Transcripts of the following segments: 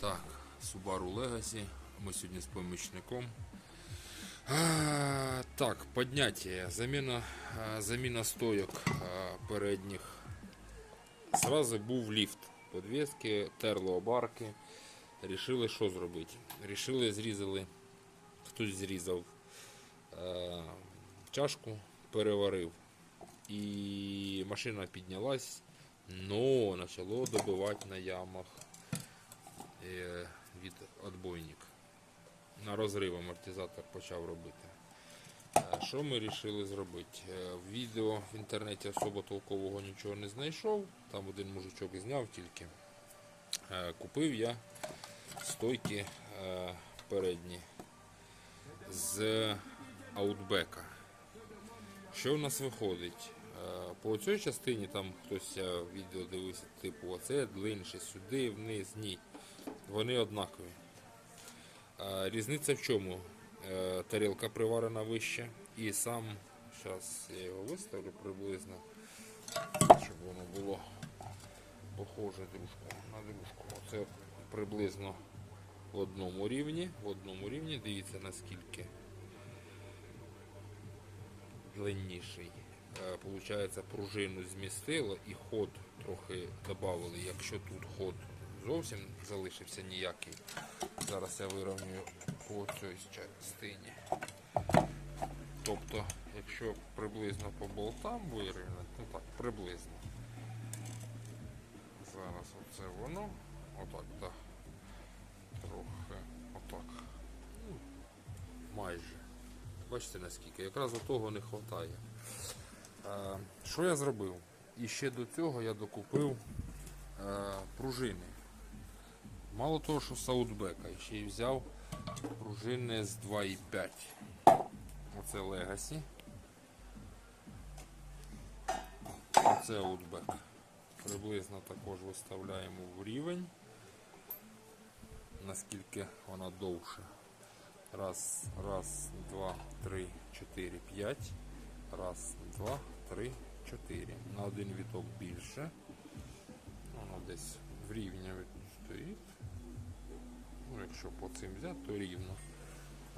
Так, Subaru Legacy. Ми сьогодні з помічником. А, так, подняття. Заміна, заміна стойок передніх. Зразу був ліфт. Подвески, терло обарки. Рішили, що зробити. Рішили, зрізали. Хтось зрізав е, чашку, переварив. І машина піднялась, но почало добивати на ямах від отбойник. На розрив амортизатор почав робити. Е, Що ми вирішили зробити? Е, В відео в інтернеті особо толкового нічого не знайшов. Там один мужичок зняв тільки. Е, Купив я стойки е, передні з аутбека. Що в нас виходить? Е, По цій частині там хтось е, відео дивився, типу, оце длинше, сюди, вниз, ні. Вони однакові. Різниця в чому? Е, Тарілка приварена вище і сам, зараз я його виставлю приблизно, щоб воно було похоже дружку на дружку. Оце приблизно в одному рівні. В одному рівні, дивіться наскільки длинніший. Е, Получається, пружину змістило і ход трохи додали. Якщо тут ход зовсім залишився ніякий, зараз я вирівнюю по цій частині. Тобто, якщо приблизно по болтам вирівняти, ну так, приблизно. Зараз оце воно. Отак, так. Трохи. Отак. Ну, майже. Бачите наскільки? Якраз того не вистачає. Е, що я зробив? І ще до цього я докупив е, пружини. Мало того, що Саутбека, ще й взяв пружини з 2,5. Оце Legacy. Оце Outback. Приблизно також виставляємо в рівень, наскільки вона довше. Раз, раз, два, три, чотири, п'ять. Раз, два, три, чотири. На один віток більше. Воно десь в рівні якщо по цим взяти, то рівно.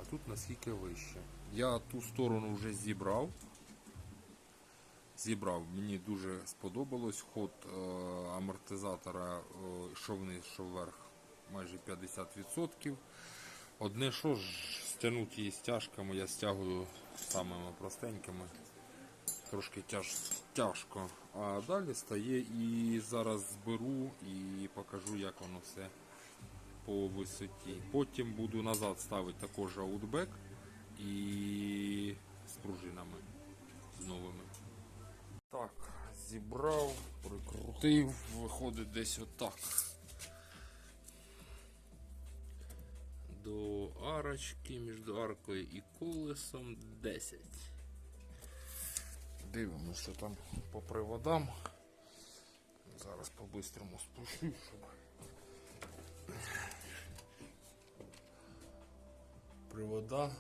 А тут наскільки вище. Я ту сторону вже зібрав. Зібрав, мені дуже сподобалось. Ход е, амортизатора, е, що вниз, що вверх, майже 50%. Одне що ж, стягнути її стяжками, я стягую самими простенькими. Трошки тяж, тяжко. А далі стає і зараз зберу і покажу, як воно все по висоті. Потім буду назад ставити також аутбек і з пружинами з новими. Так, зібрав, прикрутив, виходить десь отак. До арочки між аркою і колесом 10. Дивимося там по приводам. Зараз по-бистрому спущу, щоб. Привода,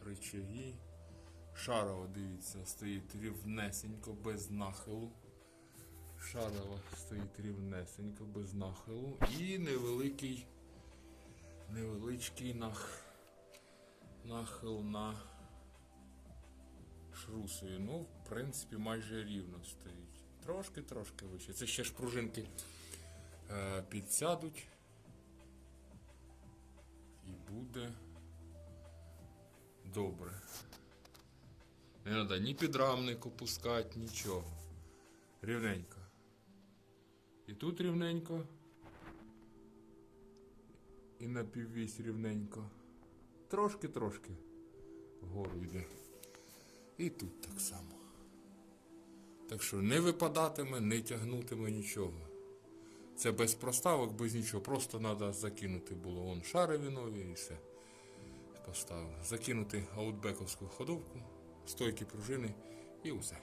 рычаги. Шарова, дивіться, стоїть рівнесенько, без нахилу. Шарова стоїть рівнесенько, без нахилу. І невеликий, невеличкий нах, нахил на шрусою. Ну, в принципі, майже рівно стоїть. Трошки-трошки вище. Це ще ж пружинки е, підсядуть. І буде добре. Не треба ні підрамник опускати, нічого. Рівненько. І тут рівненько. І на піввісь рівненько. Трошки-трошки вгору йде. І тут так само. Так що не випадатиме, не тягнутиме нічого. Це без проставок, без нічого. Просто треба закинути було вон шарові нові і все. Поставив. Закинути аутбековську ходовку, стойки пружини і все.